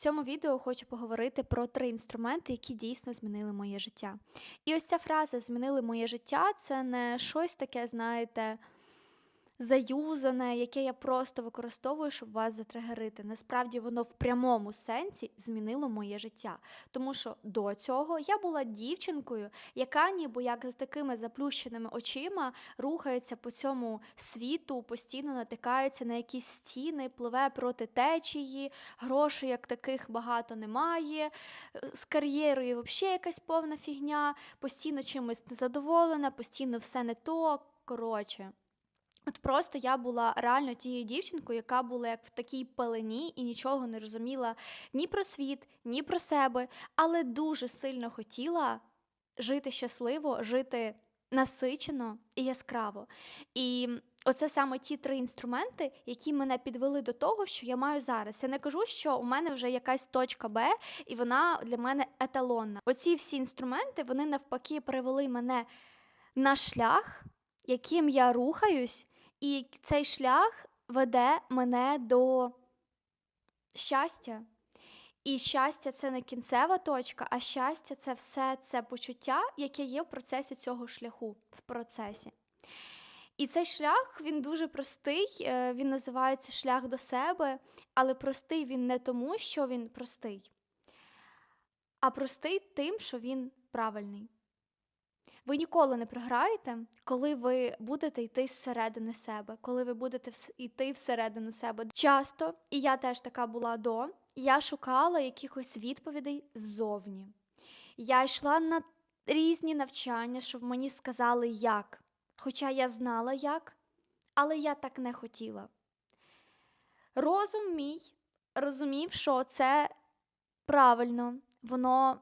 цьому відео хочу поговорити про три інструменти, які дійсно змінили моє життя. І ось ця фраза змінили моє життя це не щось таке, знаєте, заюзане, яке я просто використовую, щоб вас затригерити. Насправді воно в прямому сенсі змінило моє життя. Тому що до цього я була дівчинкою, яка ніби як з такими заплющеними очима рухається по цьому світу, постійно натикається на якісь стіни, пливе проти течії, грошей як таких багато немає. З кар'єрою взагалі якась повна фігня, постійно чимось незадоволена, постійно все не то. Коротше. От просто я була реально тією дівчинкою, яка була як в такій пелені і нічого не розуміла ні про світ, ні про себе, але дуже сильно хотіла жити щасливо, жити насичено і яскраво. І оце саме ті три інструменти, які мене підвели до того, що я маю зараз. Я не кажу, що у мене вже якась точка Б, і вона для мене еталонна. Оці всі інструменти вони навпаки привели мене на шлях, яким я рухаюсь, і цей шлях веде мене до щастя. І щастя це не кінцева точка, а щастя це все це почуття, яке є в процесі цього шляху, в процесі. І цей шлях він дуже простий, е, він називається шлях до себе, але простий він не тому, що він простий, а простий тим, що він правильний. Ви ніколи не програєте, коли ви будете йти зсередини себе, коли ви будете йти всередину себе. Часто, і я теж така була до, я шукала якихось відповідей ззовні. Я йшла на різні навчання, щоб мені сказали як. Хоча я знала як, але я так не хотіла. Розум мій розумів, що це правильно, воно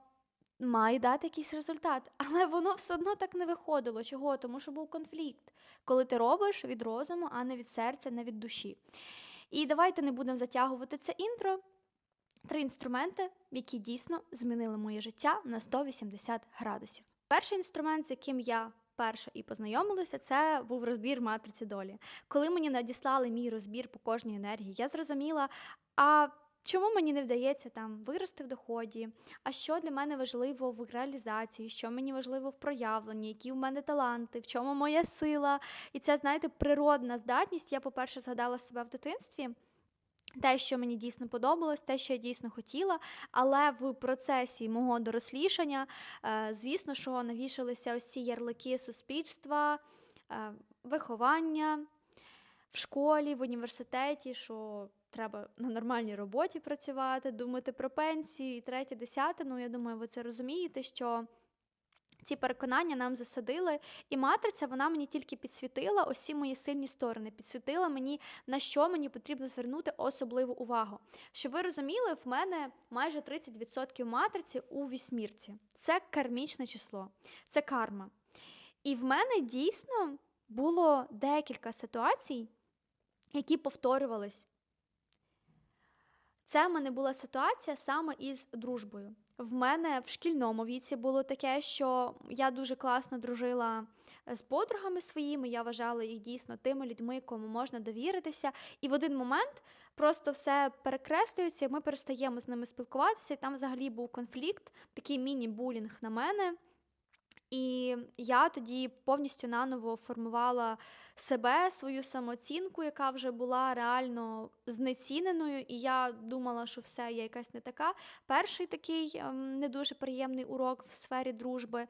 має дати якийсь результат, але воно все одно так не виходило. Чого? Тому що був конфлікт, коли ти робиш від розуму, а не від серця, не від душі. І давайте не будемо затягувати це інтро. Три інструменти, які дійсно змінили моє життя на 180 градусів. Перший інструмент, з яким я перша і познайомилася, це був розбір матриці долі. Коли мені надіслали мій розбір по кожній енергії, я зрозуміла, а чому мені не вдається там вирости в доході, а що для мене важливо в реалізації, що мені важливо в проявленні, які в мене таланти, в чому моя сила. І це, знаєте, природна здатність. Я, по-перше, згадала себе в дитинстві. Те, що мені дійсно подобалось, те, що я дійсно хотіла, але в процесі мого дорослішання, е, звісно, що навішалися ось ці ярлики суспільства, е, виховання в школі, в університеті, що треба на нормальній роботі працювати, думати про пенсію і третє, десяте. Ну, я думаю, ви це розумієте, що ці переконання нам засадили, і матриця вона мені тільки підсвітила усі мої сильні сторони, підсвітила мені, на що мені потрібно звернути особливу увагу. Щоб ви розуміли, в мене майже 30% матриці у вісьмірці. Це кармічне число, це карма. І в мене дійсно було декілька ситуацій, які повторювались. Це в мене була ситуація саме із дружбою. В мене в шкільному віці було таке, що я дуже класно дружила з подругами своїми. Я вважала їх дійсно тими людьми, кому можна довіритися. І в один момент просто все перекреслюється, ми перестаємо з ними спілкуватися. І там взагалі був конфлікт, такий міні-булінг на мене. І я тоді повністю наново формувала себе, свою самооцінку, яка вже була реально знеціненою, і я думала, що все, я якась не така. Перший такий ем, не дуже приємний урок в сфері дружби.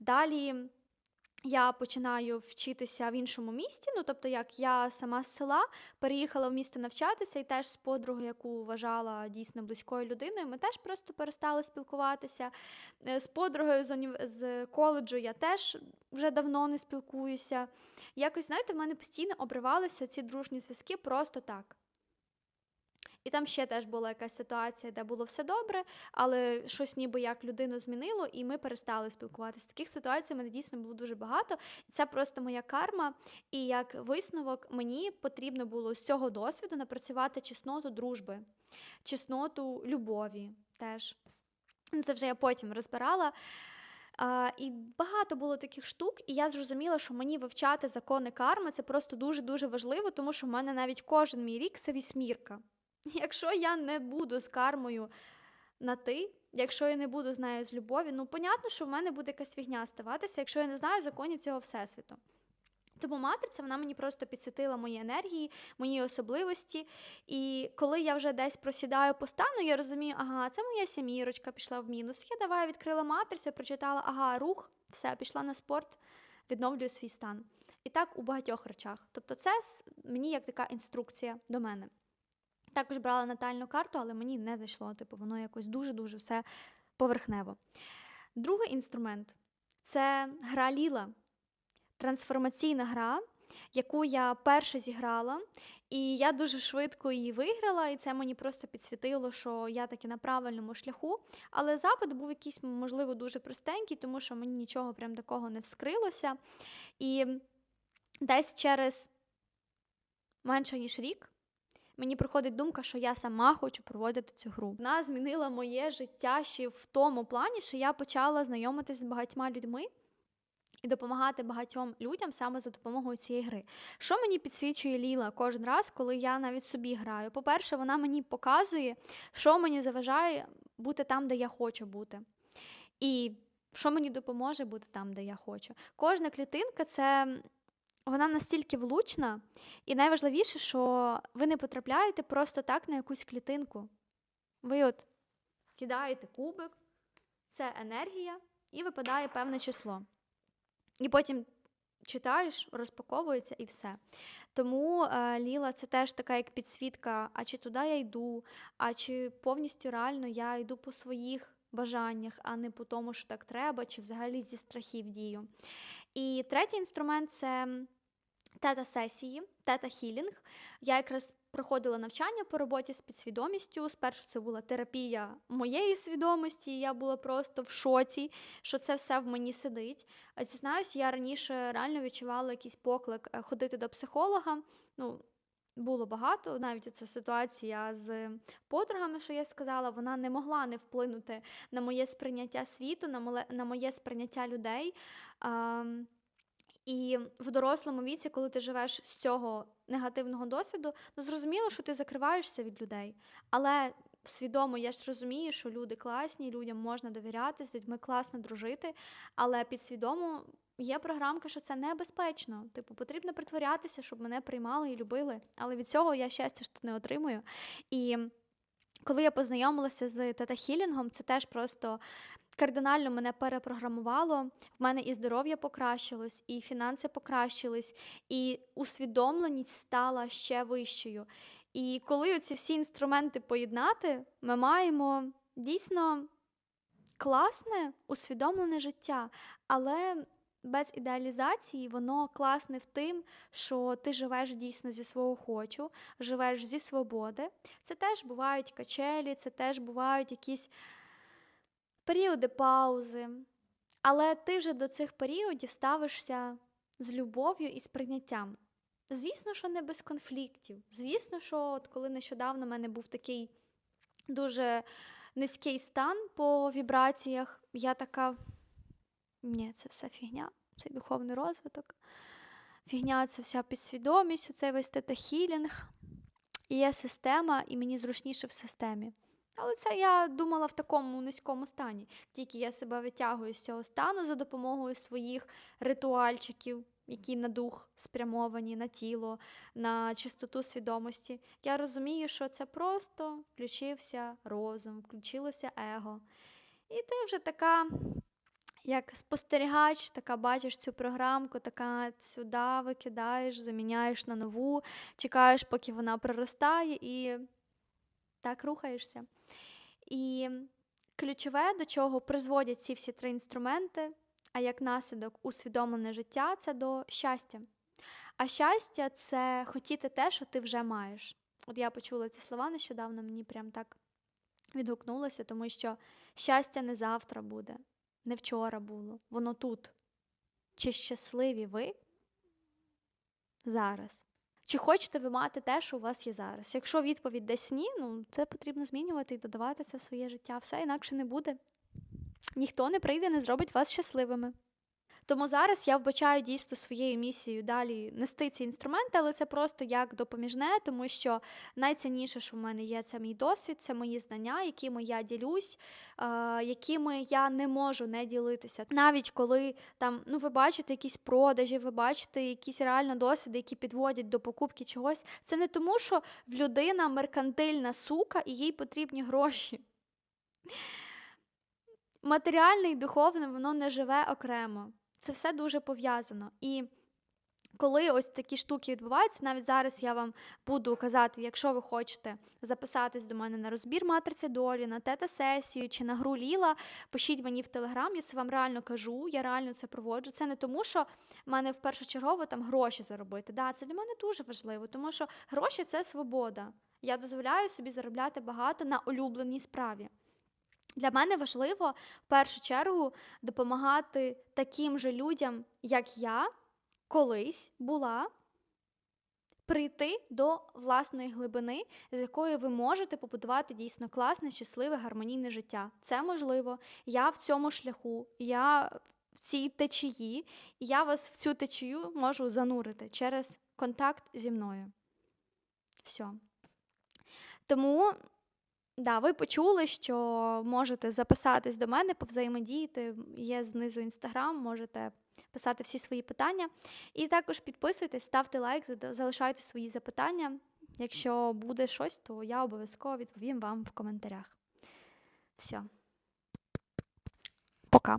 Далі я починаю вчитися в іншому місті. Ну, тобто, як я сама з села переїхала в місто навчатися, і теж з подругою, яку вважала дійсно близькою людиною, ми теж просто перестали спілкуватися. Е, З подругою з, унів... з коледжу я теж вже давно не спілкуюся. Якось, знаєте, в мене постійно обривалися ці дружні зв'язки просто так. І там ще теж була якась ситуація, де було все добре, але щось ніби як людину змінило, і ми перестали спілкуватися. Таких ситуацій мене дійсно було дуже багато. Це просто моя карма. І як висновок мені потрібно було з цього досвіду напрацювати чесноту дружби, чесноту любові теж. Ну, це вже я потім розбирала. А, і багато було таких штук, і я зрозуміла, що мені вивчати закони карми це просто дуже-дуже важливо, тому що в мене навіть кожен мій рік це вісьмірка. Якщо я не буду з кармою на ти, якщо я не буду з нею з любові, ну понятно, що в мене буде якась фігня ставатися, якщо я не знаю законів цього всесвіту. Тому матриця вона мені просто підсвітила мої енергії, мої особливості. І коли я вже десь просідаю по стану, я розумію, ага, це моя сімірочка пішла в мінус. Я давай відкрила матрицю, прочитала, ага, рух, все, пішла на спорт, відновлюю свій стан. І так у багатьох речах. Тобто, це мені як така інструкція до мене. Також брала натальну карту, але мені не зайшло. Типу, воно якось дуже-дуже все поверхнево. Другий інструмент це гра Ліла трансформаційна гра, яку я перше зіграла, і я дуже швидко її виграла, і це мені просто підсвітило, що я таки на правильному шляху. Але запит був якийсь, можливо, дуже простенький, тому що мені нічого прям такого не вскрилося. І десь через менше ніж рік. Мені приходить думка, що я сама хочу проводити цю гру. Вона змінила моє життя ще в тому плані, що я почала знайомитися з багатьма людьми, і допомагати багатьом людям саме за допомогою цієї гри. Що мені підсвічує Ліла кожен раз, коли я навіть собі граю? По-перше, вона мені показує, що мені заважає бути там, де я хочу бути. І що мені допоможе бути там, де я хочу. Кожна клітинка це. Вона настільки влучна, і найважливіше, що ви не потрапляєте просто так на якусь клітинку. Ви от кидаєте кубик, це енергія, і випадає певне число. І потім читаєш, розпаковується і все. Тому е, Ліла це теж така як підсвітка, а чи туди я йду, а чи повністю реально я йду по своїх бажаннях, а не по тому, що так треба, чи взагалі зі страхів дію. І третій інструмент це тета-сесії, тета-хілінг. Я якраз проходила навчання по роботі з підсвідомістю. Спершу це була терапія моєї свідомості, я була просто в шоці, що це все в мені сидить. Зізнаюсь, я раніше реально відчувала якийсь поклик е, ходити до психолога. Ну, було багато, навіть ця ситуація з подругами, що я сказала, вона не могла не вплинути на моє сприйняття світу, на моє сприйняття людей. І в дорослому віці, коли ти живеш з цього негативного досвіду, ну зрозуміло, що ти закриваєшся від людей. Але свідомо я ж розумію, що люди класні, людям можна довіряти, з людьми класно дружити, але підсвідомо є програмка, що це небезпечно. Типу, потрібно притворятися, щоб мене приймали і любили. Але від цього я щастя ж не отримую. І коли я познайомилася з тета-хілінгом, це теж просто кардинально мене перепрограмувало. В мене і здоров'я покращилось, і фінанси покращились, і усвідомленість стала ще вищою. І коли ці всі інструменти поєднати, ми маємо дійсно класне усвідомлене життя, але без ідеалізації воно класне в тим, що ти живеш дійсно зі свого хочу, живеш зі свободи. Це теж бувають качелі, це теж бувають якісь періоди паузи. Але ти вже до цих періодів ставишся з любов'ю і з прийняттям. Звісно, що не без конфліктів. Звісно, що от коли нещодавно в мене був такий дуже низький стан по вібраціях, я така. Ні, це все фігня, цей духовний розвиток. Фігня це вся підсвідомість, цей весь тета-хілінг. І є система, і мені зручніше в системі. Але це я думала в такому низькому стані. Тільки я себе витягую з цього стану за допомогою своїх ритуальчиків, які на дух спрямовані, на тіло, на чистоту свідомості. Я розумію, що це просто включився розум, включилося его. І ти вже така. Як спостерігач, така бачиш цю програмку, така сюди викидаєш, заміняєш на нову, чекаєш, поки вона проростає, і так рухаєшся. І ключове, до чого призводять ці всі три інструменти, а як наслідок усвідомлене життя це до щастя. А щастя це хотіти те, що ти вже маєш. От я почула ці слова нещодавно, мені прям так відгукнулося, тому що щастя не завтра буде, не вчора було, воно тут. Чи щасливі ви зараз? Чи хочете ви мати те, що у вас є зараз? Якщо відповідь десь ні, ну це потрібно змінювати і додавати це в своє життя. Все інакше не буде. Ніхто не прийде, не зробить вас щасливими. Тому зараз я вбачаю дійсно своєю місією далі нести ці інструменти, але це просто як допоміжне, тому що найцінніше, що в мене є, це мій досвід, це мої знання, якими я ділюсь, е, якими я не можу не ділитися. Навіть коли там, ну ви бачите якісь продажі, ви бачите якісь реально досвіди, які підводять до покупки чогось. Це не тому, що в людина меркантильна сука і їй потрібні гроші. Матеріальне і духовне, воно не живе окремо. Це все дуже пов'язано. І коли ось такі штуки відбуваються, навіть зараз я вам буду казати, якщо ви хочете записатись до мене на розбір матриці долі, на тета-сесію чи на гру Ліла, пишіть мені в телеграм, я це вам реально кажу, я реально це проводжу. Це не тому, що в мене в першочергово там гроші заробити. Да, це для мене дуже важливо, тому що гроші це свобода. Я дозволяю собі заробляти багато на улюбленій справі. Для мене важливо в першу чергу допомагати таким же людям, як я колись була, прийти до власної глибини, з якої ви можете побудувати дійсно класне, щасливе, гармонійне життя. Це можливо. Я в цьому шляху, я в цій течії, і я вас в цю течію можу занурити через контакт зі мною. Все. Тому. Да, ви почули, що можете записатись до мене, повзаємодіяти. Є знизу інстаграм, можете писати всі свої питання. І також підписуйтесь, ставте лайк, залишайте свої запитання. Якщо буде щось, то я обов'язково відповім вам в коментарях. Все. Пока.